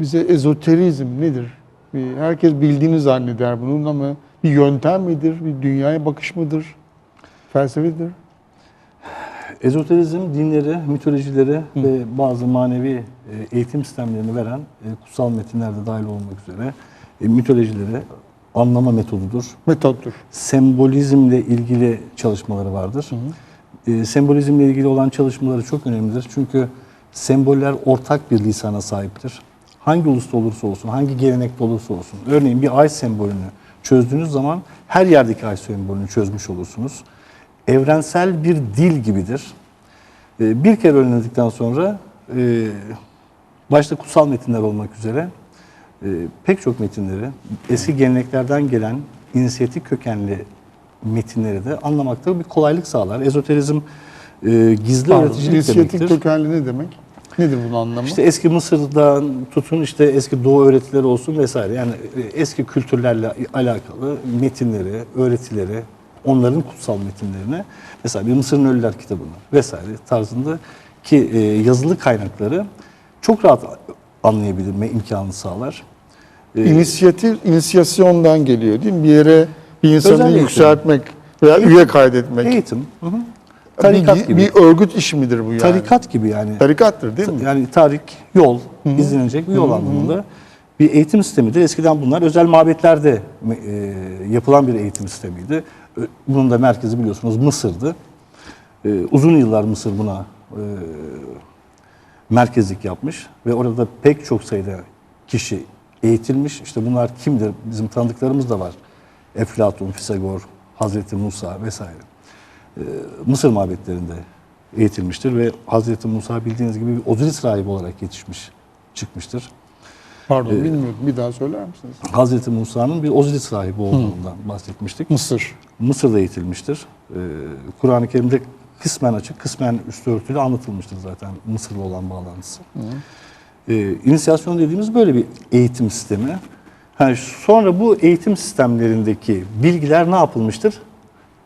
Bize ezoterizm nedir? Bir- Herkes bildiğini zanneder bunun ama bir yöntem midir? Bir dünyaya bakış mıdır? Felsefedir. Ezoterizm dinleri, mitolojileri ve bazı manevi e, eğitim sistemlerini veren e, kutsal metinlerde dahil olmak üzere e, mitolojileri anlama metodudur. Metottur. Sembolizmle ilgili çalışmaları vardır. E, sembolizmle ilgili olan çalışmaları çok önemlidir. Çünkü semboller ortak bir lisana sahiptir. Hangi ulusta olursa olsun, hangi gelenekte olursa olsun. Örneğin bir ay sembolünü çözdüğünüz zaman her yerdeki ay sembolünü çözmüş olursunuz. Evrensel bir dil gibidir. E, bir kere öğrenildikten sonra e, başta kutsal metinler olmak üzere e, pek çok metinleri eski geleneklerden gelen inisiyatif kökenli metinleri de anlamakta bir kolaylık sağlar. Ezoterizm e, gizli Pardon, öğreticilik inisiyatif demektir. kökenli ne demek? Nedir bunun anlamı? İşte eski Mısır'dan tutun işte eski Doğu öğretileri olsun vesaire. Yani e, eski kültürlerle alakalı metinleri, öğretileri, onların kutsal metinlerini mesela bir Mısır'ın Ölüler kitabını vesaire tarzında ki e, yazılı kaynakları çok rahat anlayabilme imkanı sağlar. E, İnisiyatif, inisiyasyondan geliyor değil mi? Bir yere bir insanı Özel eğitim. yükseltmek veya Eğitim. üye kaydetmek. Eğitim. Hı hı. Tarikat bir, gibi. bir örgüt işi midir bu yani? Tarikat gibi yani. Tarikattır değil mi? Yani tarik, yol, izlenecek bir yol anlamında bir eğitim sistemidir. Eskiden bunlar özel mabetlerde e, yapılan bir eğitim sistemiydi. Bunun da merkezi biliyorsunuz Mısır'dı. E, uzun yıllar Mısır buna e, merkezlik yapmış ve orada pek çok sayıda kişi eğitilmiş. İşte bunlar kimdir? Bizim tanıdıklarımız da var. Eflatun, Pisagor, Hazreti Musa vesaire. E, Mısır mabetlerinde eğitilmiştir ve Hazreti Musa bildiğiniz gibi bir Osiris rahibi olarak yetişmiş, çıkmıştır. Pardon bilmiyorum. Bir daha söyler misiniz? Hazreti Musa'nın bir Osiris rahibi olduğundan bahsetmiştik. Mısır. Mısır'da eğitilmiştir. Ee, Kur'an-ı Kerim'de kısmen açık, kısmen üstü örtülü anlatılmıştır zaten Mısır'la olan bağlantısı. Ee, inisiyasyon dediğimiz böyle bir eğitim sistemi. Yani sonra bu eğitim sistemlerindeki bilgiler ne yapılmıştır?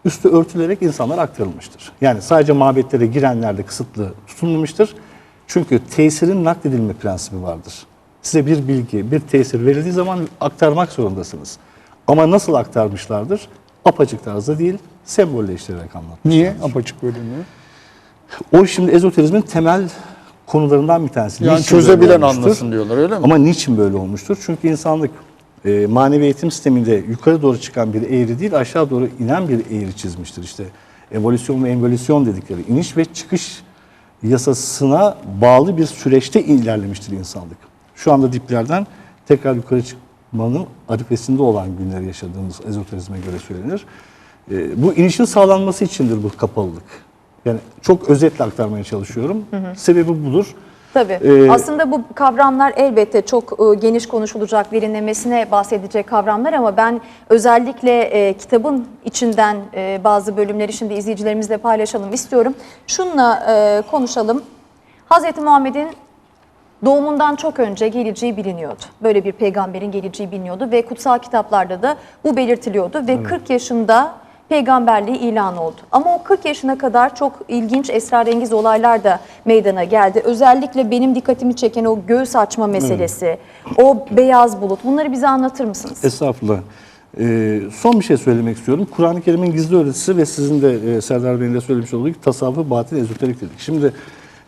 Üstü örtülerek insanlara aktarılmıştır. Yani sadece mabetlere girenlerde kısıtlı tutulmamıştır. Çünkü tesirin nakledilme prensibi vardır. Size bir bilgi, bir tesir verildiği zaman aktarmak zorundasınız. Ama nasıl aktarmışlardır? Apaçık tarzda değil, sembolleştirerek anlatmışlar. Niye apaçık bölünüyor? O şimdi ezoterizmin temel konularından bir tanesi. Yani Niçin çözebilen anlasın diyorlar öyle mi? Ama niçin böyle olmuştur? Çünkü insanlık e, manevi eğitim sisteminde yukarı doğru çıkan bir eğri değil, aşağı doğru inen bir eğri çizmiştir. İşte evolüsyon ve envolüsyon dedikleri iniş ve çıkış yasasına bağlı bir süreçte ilerlemiştir insanlık. Şu anda diplerden tekrar yukarı çıkmanın arifesinde olan günleri yaşadığımız ezoterizme göre söylenir. E, bu inişin sağlanması içindir bu kapalılık. Yani çok özetle aktarmaya çalışıyorum. Sebebi budur. Tabii. Ee, Aslında bu kavramlar elbette çok e, geniş konuşulacak, derinlemesine bahsedecek kavramlar ama ben özellikle e, kitabın içinden e, bazı bölümleri şimdi izleyicilerimizle paylaşalım istiyorum. Şunla e, konuşalım. Hz. Muhammed'in doğumundan çok önce geleceği biliniyordu. Böyle bir peygamberin geleceği biliniyordu ve kutsal kitaplarda da bu belirtiliyordu ve 40 yaşında peygamberliği ilan oldu. Ama o 40 yaşına kadar çok ilginç esrarengiz olaylar da meydana geldi. Özellikle benim dikkatimi çeken o göğüs açma meselesi, o beyaz bulut. Bunları bize anlatır mısınız? Estağfurullah. Ee, son bir şey söylemek istiyorum. Kur'an-ı Kerim'in gizli öğretisi ve sizin de e, Serdar Bey'in de söylemiş olduğu gibi tasavvuf, batın, ezoterik dedik. Şimdi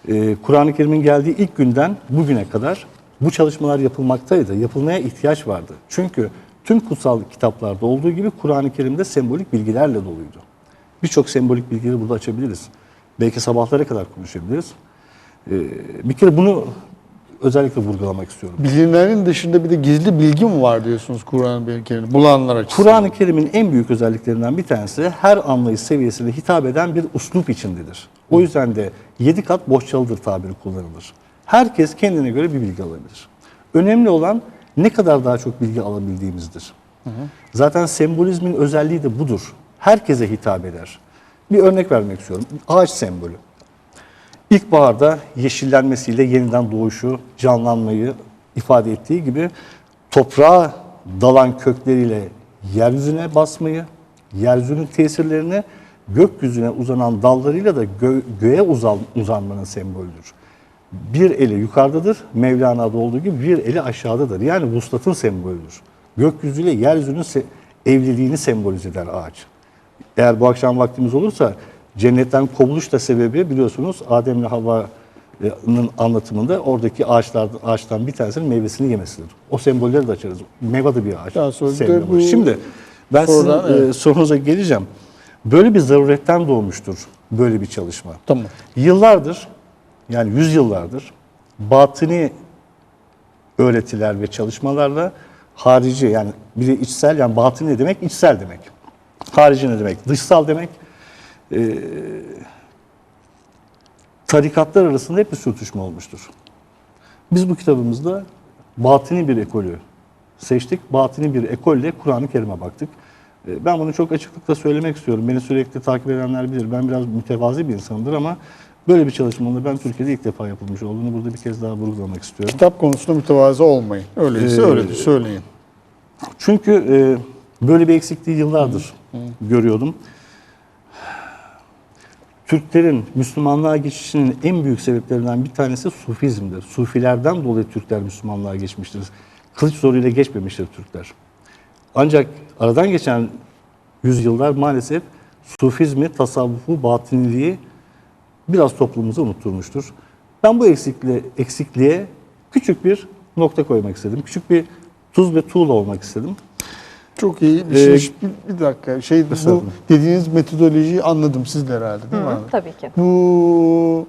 e, Kur'an-ı Kerim'in geldiği ilk günden bugüne kadar bu çalışmalar yapılmaktaydı. Yapılmaya ihtiyaç vardı. Çünkü tüm kutsal kitaplarda olduğu gibi Kur'an-ı Kerim'de sembolik bilgilerle doluydu. Birçok sembolik bilgileri burada açabiliriz. Belki sabahlara kadar konuşabiliriz. Ee, bir kere bunu özellikle vurgulamak istiyorum. Bilinenin dışında bir de gizli bilgi mi var diyorsunuz Kur'an-ı Kerim'de? Bulanlar açısından. Kur'an-ı Kerim'in en büyük özelliklerinden bir tanesi her anlayış seviyesine hitap eden bir uslup içindedir. O yüzden de yedi kat boşçalıdır tabiri kullanılır. Herkes kendine göre bir bilgi alabilir. Önemli olan ne kadar daha çok bilgi alabildiğimizdir. Zaten sembolizmin özelliği de budur. Herkese hitap eder. Bir örnek vermek istiyorum. Ağaç sembolü. İlkbaharda yeşillenmesiyle yeniden doğuşu, canlanmayı ifade ettiği gibi toprağa dalan kökleriyle yeryüzüne basmayı, yeryüzünün tesirlerini gökyüzüne uzanan dallarıyla da gö- göğe uzan- uzanmanın sembolüdür. Bir eli yukarıdadır, Mevlana'da olduğu gibi bir eli aşağıdadır. Yani vuslatın sembolüdür. Gökyüzüyle yeryüzünün se- evliliğini sembolize eder ağaç. Eğer bu akşam vaktimiz olursa cennetten kovuluş da sebebi biliyorsunuz Adem'le Havva'nın anlatımında oradaki ağaçlar, ağaçtan bir tanesinin meyvesini yemesidir. O sembolleri de açarız. Meyve de bir ağaç. Daha sonra da sembolü. bu- Şimdi ben sizin Oradan, e, evet. sorunuza geleceğim. Böyle bir zaruretten doğmuştur böyle bir çalışma. Tamam. Yıllardır yani yüzyıllardır batini öğretiler ve çalışmalarla harici yani biri içsel yani batini ne demek? İçsel demek. Harici ne demek? Dışsal demek. Ee, tarikatlar arasında hep bir sürtüşme olmuştur. Biz bu kitabımızda batini bir ekolü seçtik. Batini bir ekolle Kur'an-ı Kerim'e baktık. Ee, Ben bunu çok açıklıkla söylemek istiyorum. Beni sürekli takip edenler bilir. Ben biraz mütevazi bir insanımdır ama böyle bir çalışmanın ben Türkiye'de ilk defa yapılmış olduğunu burada bir kez daha vurgulamak istiyorum. Kitap konusunda mütevazı olmayın. Öyleyse Ee, öyle söyleyin. Çünkü e, böyle bir eksikliği yıllardır görüyordum. Türklerin Müslümanlığa geçişinin en büyük sebeplerinden bir tanesi Sufizmdir. Sufilerden dolayı Türkler Müslümanlığa geçmiştir. Kılıç zoruyla geçmemiştir Türkler. Ancak aradan geçen yüzyıllar maalesef Sufizmi, tasavvufu, batıniliği biraz toplumumuza unutturmuştur. Ben bu eksikliğe, eksikliğe küçük bir nokta koymak istedim. Küçük bir tuz ve tuğla olmak istedim. Çok iyi. Bir, Ee, şey- bir, bir dakika. Şey bu dediğiniz metodolojiyi anladım siz de herhalde değil mi Hı, abi? tabii ki. Bu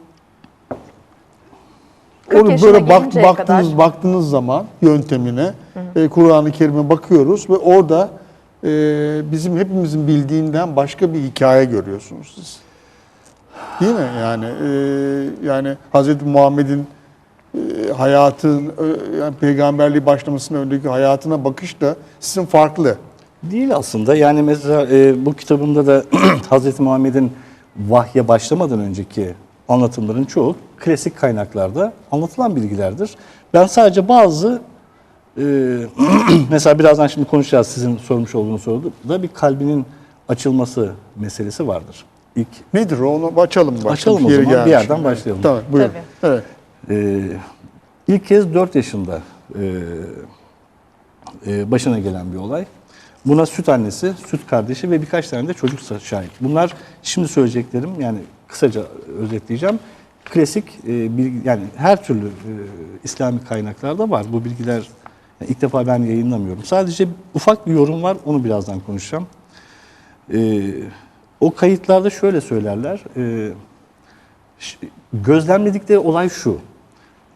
40 onu böyle bak, baktığınız kadar. baktığınız zaman yöntemine e, Kur'an-ı Kerim'e bakıyoruz ve orada e, bizim hepimizin bildiğinden başka bir hikaye görüyorsunuz siz. Değil mi? Yani e, yani Hazreti Muhammed'in e, hayatın e, yani peygamberliği başlamasının önceki hayatına bakış da sizin farklı. Değil aslında. Yani mesela e, bu kitabımda da Hz. Muhammed'in vahye başlamadan önceki anlatımların çoğu klasik kaynaklarda anlatılan bilgilerdir. Ben sadece bazı e, mesela birazdan şimdi konuşacağız sizin sormuş olduğunuz soruda bir kalbinin açılması meselesi vardır. İlk Nedir o? Onu açalım. başka Açalım o yeri zaman, bir gelmiş. yerden başlayalım. Tamam buyurun. Tabii. Evet. Ee, ilk kez 4 yaşında e, e, başına gelen bir olay. Buna süt annesi, süt kardeşi ve birkaç tane de çocuk şahit. Bunlar şimdi söyleyeceklerim yani kısaca özetleyeceğim. Klasik e, bilgi, yani her türlü e, İslami kaynaklarda var. Bu bilgiler yani ilk defa ben yayınlamıyorum. Sadece ufak bir yorum var, onu birazdan konuşacağım. E, o kayıtlarda şöyle söylerler. E, gözlemledikleri olay şu.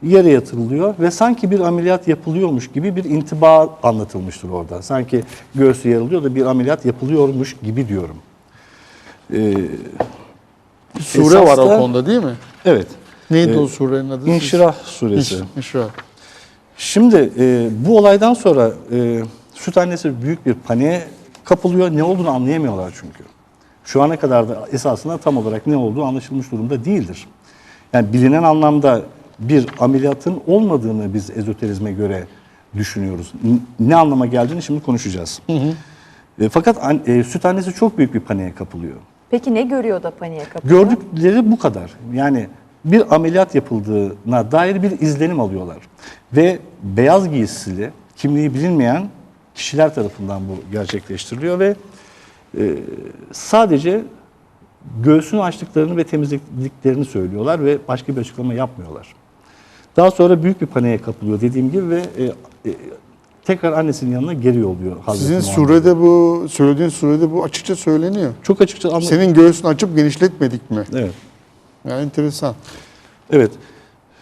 Yere yatırılıyor ve sanki bir ameliyat yapılıyormuş gibi bir intiba anlatılmıştır orada. Sanki göğsü yarılıyor da bir ameliyat yapılıyormuş gibi diyorum. Ee, Sure var o konuda değil mi? evet. Neydi Ee, o surenin adı? İnşirah suresi. İnş- İnşirah. Şimdi e, bu olaydan sonra e, süt annesi büyük bir paniğe kapılıyor. Ne olduğunu anlayamıyorlar çünkü. Şu ana kadar da esasında tam olarak ne olduğu anlaşılmış durumda değildir. Yani bilinen anlamda bir ameliyatın olmadığını biz ezoterizme göre düşünüyoruz. Ne anlama geldiğini şimdi konuşacağız. E, fakat an- e, süt annesi çok büyük bir paniğe kapılıyor. Peki ne görüyor da paniğe kapılıyor? Gördükleri bu kadar. Yani bir ameliyat yapıldığına dair bir izlenim alıyorlar. Ve beyaz giysili, kimliği bilinmeyen kişiler tarafından bu gerçekleştiriliyor ve e, sadece göğsünü açtıklarını ve temizlediklerini söylüyorlar ve başka bir açıklama yapmıyorlar. Daha sonra büyük bir paniğe kapılıyor dediğim gibi ve e, e, tekrar annesinin yanına geri yolluyor. Hazreti Sizin Muhammed. surede bu, söylediğin surede bu açıkça söyleniyor. Çok açıkça anla- Senin göğsünü açıp genişletmedik mi? Evet. Yani enteresan. Evet.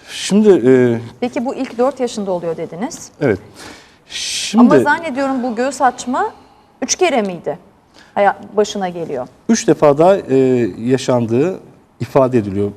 Şimdi e, Peki bu ilk 4 yaşında oluyor dediniz. evet. Şimdi Ama zannediyorum bu göğüs açma 3 kere miydi? Başına geliyor. üç defa daha e, yaşandığı ifade ediliyor.